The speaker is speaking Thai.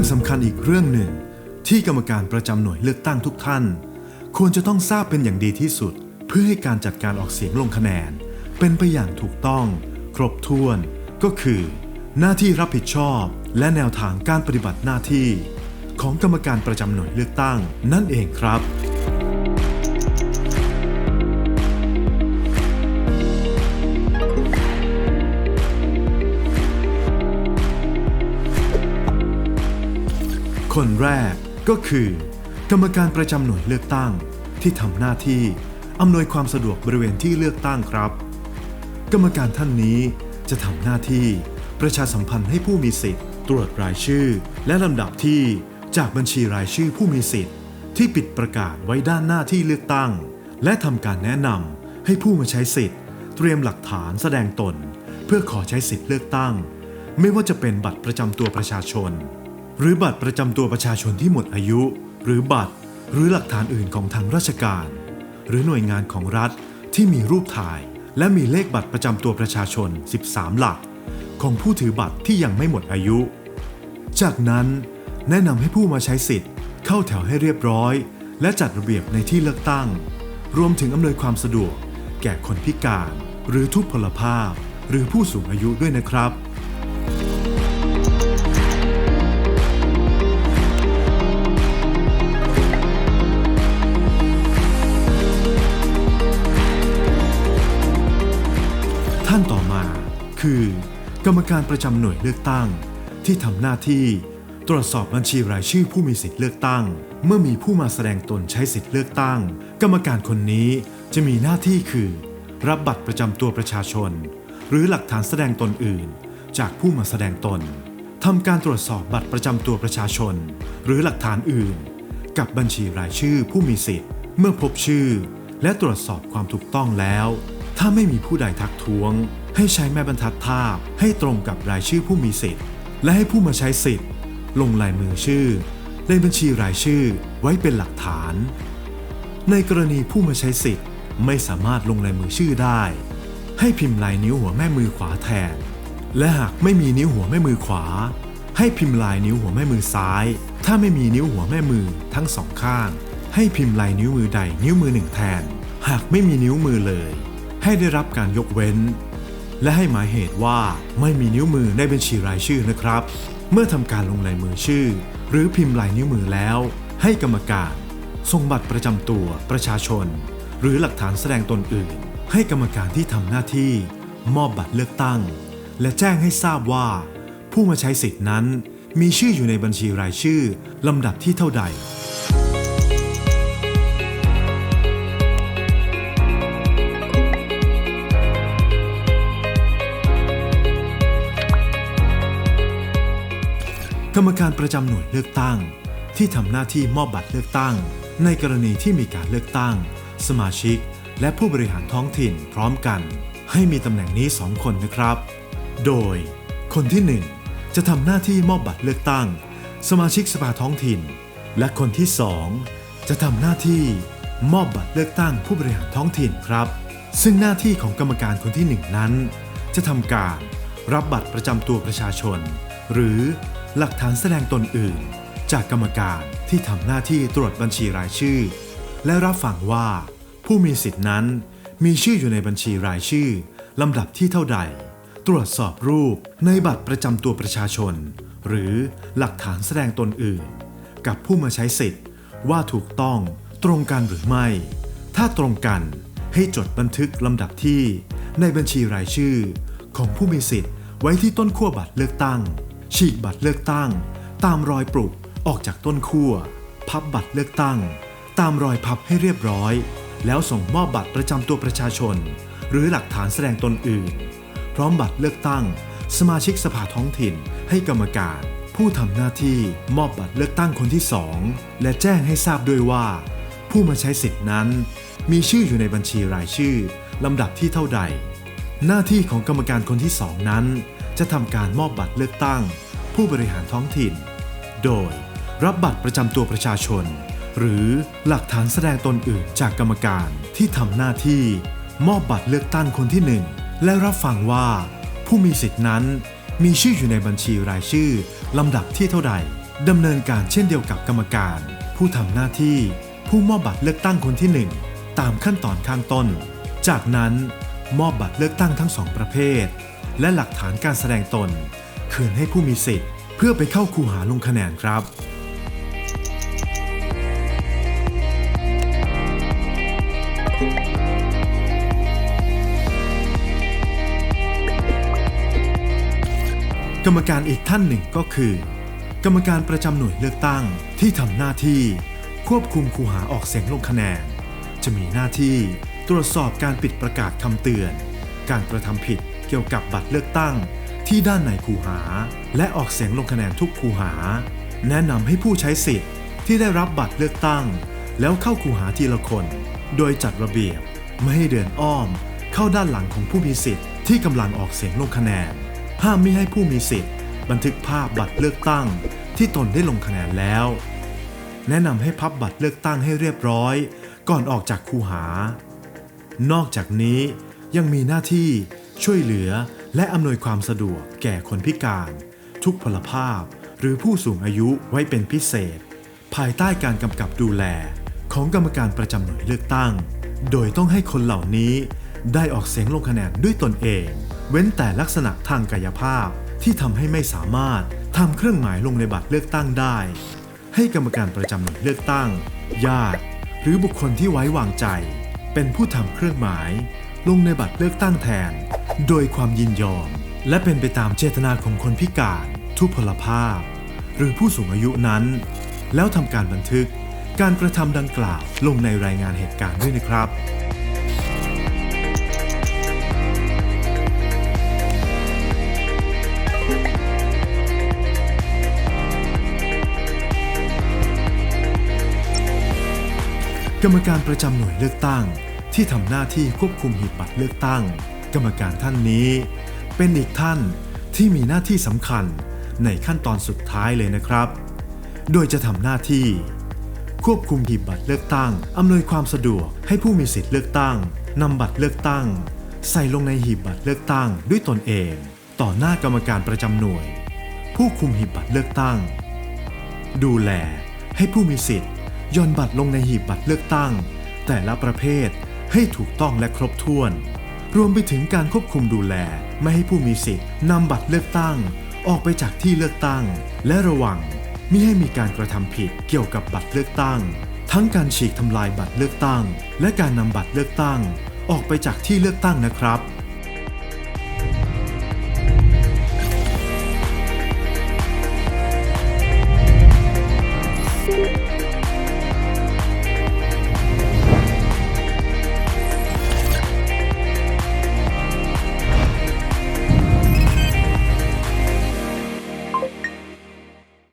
รื่องสำคัญอีกเรื่องหนึ่ง ที่กรรมการประจำหน่วยเลือกตั้งทุกท่าน ควรจะต้องทราบเป็นอย่างดีที่สุด เพื่อให้การจัดการออกเสียงลงคะแนน เป็นไปอย่างถูกต้อง ครบถ้วน ก็คือ หน้าที่รับผิดชอบ และแนวทางการปฏิบัติหน้าที่ ของกรรมการประจำหน่วยเลือกตั้ง นั่นเองครับ คนแรกก็คือ กรรมการประจำหน่วยเลือกตั้ง ที่ทำหน้าที่อำนวยความสะดวกบริเวณที่เลือกตั้งครับ กรรมการท่านนี้จะทำหน้าที่ประชาสัมพันธ์ให้ผู้มีสิทธิ์ ตรวจรายชื่อ และลำดับที่จากบัญชีรายชื่อผู้มีสิทธิ์ ที่ปิดประกาศไว้ด้านหน้าที่เลือกตั้ง และทำการแนะนำให้ผู้มาใช้สิทธิ์ เตรียมหลักฐานแสดงตน เพื่อขอใช้สิทธิ์เลือกตั้ง ไม่ว่าจะเป็นบัตรประจำตัวประชาชน หรือบัตรประจำตัวประชาชนที่หมดอายุ หรือบัตร หรือหลักฐานอื่นของทางราชการ หรือหน่วยงานของรัฐที่มีรูปถ่าย และมีเลขบัตรประจำตัวประชาชน 13 หลัก ของผู้ถือบัตรที่ยังไม่หมดอายุ จากนั้น แนะนำให้ผู้มาใช้สิทธิ์ เข้าแถวให้เรียบร้อย และจัดระเบียบในที่เลือกตั้ง รวมถึงอำนวยความสะดวก แก่คนพิการ หรือทุพพลภาพ หรือผู้สูงอายุด้วยนะครับ คือ กรรมการประจำหน่วยเลือกตั้ง ที่ทำหน้าที่ตรวจสอบบัญชีรายชื่อผู้มีสิทธิ์เลือกตั้ง เมื่อมีผู้มาแสดงตนใช้สิทธิ์เลือกตั้ง กรรมการคนนี้จะมีหน้าที่คือ รับบัตรประจำตัวประชาชน หรือหลักฐานแสดงตนอื่น จากผู้มาแสดงตนทำการตรวจสอบบัตรประจำตัวประชาชน หรือหลักฐานอื่น กับบัญชีรายชื่อผู้มีสิทธิ์ เมื่อพบชื่อ และตรวจสอบความถูกต้องแล้ว ถ้าไม่มีผู้ใดทักท้วง ให้ใช้แม่บรรทัดภาพให้ตรงกับรายชื่อผู้มีสิทธิ์ และให้ผู้มาใช้สิทธิ์ ลงลายมือชื่อ ในบัญชีรายชื่อไว้เป็นหลักฐาน ในกรณีผู้มาใช้สิทธิ์ไม่สามารถลงลายมือชื่อได้ ให้พิมพ์ลายนิ้วหัวแม่มือขวาแทน และหากไม่มีนิ้วหัวแม่มือขวา ให้พิมพ์ลายนิ้วหัวแม่มือซ้าย ถ้าไม่มีนิ้วหัวแม่มือทั้งสองข้าง ให้พิมพ์ลายนิ้วมือใดนิ้วมือหนึ่งแทน หากไม่มีนิ้วมือเลย ให้ได้รับการยกเว้น และให้หมายเหตุว่าไม่มีนิ้วมือในบัญชีรายชื่อนะครับ เมื่อทำการลงลายมือชื่อ หรือพิมพ์ลายนิ้วมือแล้ว ให้กรรมการส่งบัตรประจำตัวประชาชน หรือหลักฐานแสดงตนอื่น ให้กรรมการที่ทำหน้าที่ มอบบัตรเลือกตั้ง และแจ้งให้ทราบว่า ผู้มาใช้สิทธินั้นมีชื่ออยู่ในบัญชีรายชื่อลำดับที่เท่าใด รรมการประจำหน่วยเลือกตั้ง ที่ทำหน้าที่มอบบัตรเลือกตั้ง ในกรณีที่มีการเลือกตั้ง สมาชิก และผู้บริหารท้องถิ่นพร้อมกัน ให้มีตำแหน่งนี้2คนนะครับ โดย คนที่ 1 จะทำหน้าที่มอบบัตรเลือกตั้ง สมาชิกสภาท้องถิ่น และคนที่ 2 จะทำหน้าที่มอบบัตรเลือกตั้งผู้บริหารท้องถิ่นครับ ซึ่งหน้าที่ของกรรมการคนที่หนึ่งนั้น จะทำการรับบัตรประจำตัวประชาชน หรือ หลักฐานแสดงตนอื่น จากกรรมการที่ทำหน้าที่ตรวจบัญชีรายชื่อ และรับฟังว่า ผู้มีสิทธินั้นมีชื่ออยู่ในบัญชีรายชื่อลำดับที่เท่าใด ตรวจสอบรูปในบัตรประจำตัวประชาชน หรือหลักฐานแสดงตนอื่น กับผู้มาใช้สิทธิ์ว่าถูกต้องตรงกันหรือไม่ ถ้าตรงกันให้จดบันทึกลำดับที่ในบัญชีรายชื่อ ของผู้มีสิทธิ์ไว้ที่ต้นขั้วบัตรเลือกตั้ง ฉีกบัตรเลือกตั้ง ตามรอยปลุกออกจากต้นขั้วพับบัตรเลือกตั้ง ตามรอยพับให้เรียบร้อย แล้วส่งมอบบัตรประจำตัวประชาชน หรือหลักฐานแสดงตนอื่น พร้อมบัตรเลือกตั้ง สมาชิกสภาท้องถิ่น ให้กรรมการ ผู้ทำหน้าที่มอบบัตรเลือกตั้งคนที่สองและแจ้งให้ทราบด้วยว่า ผู้มาใช้สิทธินั้น มีชื่ออยู่ในบัญชีรายชื่อลำดับที่เท่าใด หน้าที่ของกรรมการคนที่สองนั้น จะทำการมอบบัตรเลือกตั้ง ผู้บริหารท้องถิ่น โดยรับบัตรประจำตัวประชาชน หรือหลักฐานแสดงตนอื่นจากกรรมการที่ทำหน้าที่ มอบบัตรเลือกตั้งคนที่หนึ่งและรับฟังว่า ผู้มีสิทธินั้นมีชื่ออยู่ในบัญชีรายชื่อลำดับที่เท่าใดดำเนินการเช่นเดียวกับกรรมการ ผู้ทำหน้าที่ ผู้มอบบัตรเลือกตั้งคนที่หนึ่งตามขั้นตอนข้างต้น จากนั้นมอบบัตรเลือกตั้งทั้งสองประเภท และหลักฐานการแสดงตน คืนให้ผู้มีสิทธิ์ เพื่อไปเข้าคูหาลงคะแนนครับกรรมการอีกท่านหนึ่งก็คือ กรรมการประจำหน่วยเลือกตั้งที่ทำหน้าที่ ควบคุมคูหาออกเสียงลงคะแนน จะมีหน้าที่ตรวจสอบการปิดประกาศคำเตือน การกระทำผิด เกี่ยวกับบัตรเลือกตั้ง ที่ด้านในคูหา และออกเสียงลงคะแนนทุกคูหา แนะนำให้ผู้ใช้สิทธิ์ที่ได้รับบัตรเลือกตั้ง แล้วเข้าคูหาทีละคน โดยจัดระเบียบไม่ให้เดินอ้อม เข้าด้านหลังของผู้มีสิทธิ์ที่กำลังออกเสียงลงคะแนน ห้ามไม่ให้ผู้มีสิทธิ์ บันทึกภาพบัตรเลือกตั้ง ที่ตนได้ลงคะแนนแล้ว แนะนำให้พับบัตรเลือกตั้งให้เรียบร้อย ก่อนออกจากคูหา นอกจากนี้ยังมีหน้าที่ ช่วยเหลือและอำนวยความสะดวกแก่คนพิการ ทุกพลภาพ หรือผู้สูงอายุไว้เป็นพิเศษ ภายใต้การกำกับดูแลของกรรมการประจำหน่วยเลือกตั้ง โดยต้องให้คนเหล่านี้ ได้ออกเสียงลงคะแนนด้วยตนเอง เว้นแต่ลักษณะทางกายภาพที่ทำให้ไม่สามารถทำเครื่องหมายลงในบัตรเลือกตั้งได้ ให้กรรมการประจำหน่วยเลือกตั้ง ญาติ หรือบุคคลที่ไว้วางใจ เป็นผู้ทำเครื่องหมาย ลงในบัตรเลือกตั้งแทน โดยความยินยอม และเป็นไปตามเจตนาของคนพิการทุพพลภาพ หรือผู้สูงอายุนั้น แล้วทำการบันทึกการกระทำดังกล่าวลงในรายงานเหตุการณ์ด้วยนะครับกรรมการประจำหน่วยเลือกตั้ง ที่ทำหน้าที่ควบคุมหีบบัตรเลือกตั้ง กรรมการท่านนี้ เป็นอีกท่านที่มีหน้าที่สำคัญในขั้นตอนสุดท้ายเลยนะครับ โดยจะทำหน้าที่ ควบคุมหีบบัตรเลือกตั้ง อำนวยความสะดวกให้ผู้มีสิทธิ์เลือกตั้งนำบัตรเลือกตั้ง ใส่ลงในหีบบัตรเลือกตั้งด้วยตนเอง ต่อหน้ากรรมการประจำหน่วย ผู้คุมหีบบัตรเลือกตั้ง ดูแลให้ผู้มีสิทธิ์ย่อนบัตรลงในหีบบัตรเลือกตั้ง แต่ละประเภทให้ถูกต้องและครบถ้วน รวมไปถึงการควบคุมดูแล ไม่ให้ผู้มีสิทธิ์นำบัตรเลือกตั้ง ออกไปจากที่เลือกตั้ง และระวังมิให้มีการกระทำผิดเกี่ยวกับบัตรเลือกตั้ง ทั้งการฉีกทำลายบัตรเลือกตั้ง และการนำบัตรเลือกตั้ง ออกไปจากที่เลือกตั้งนะครับ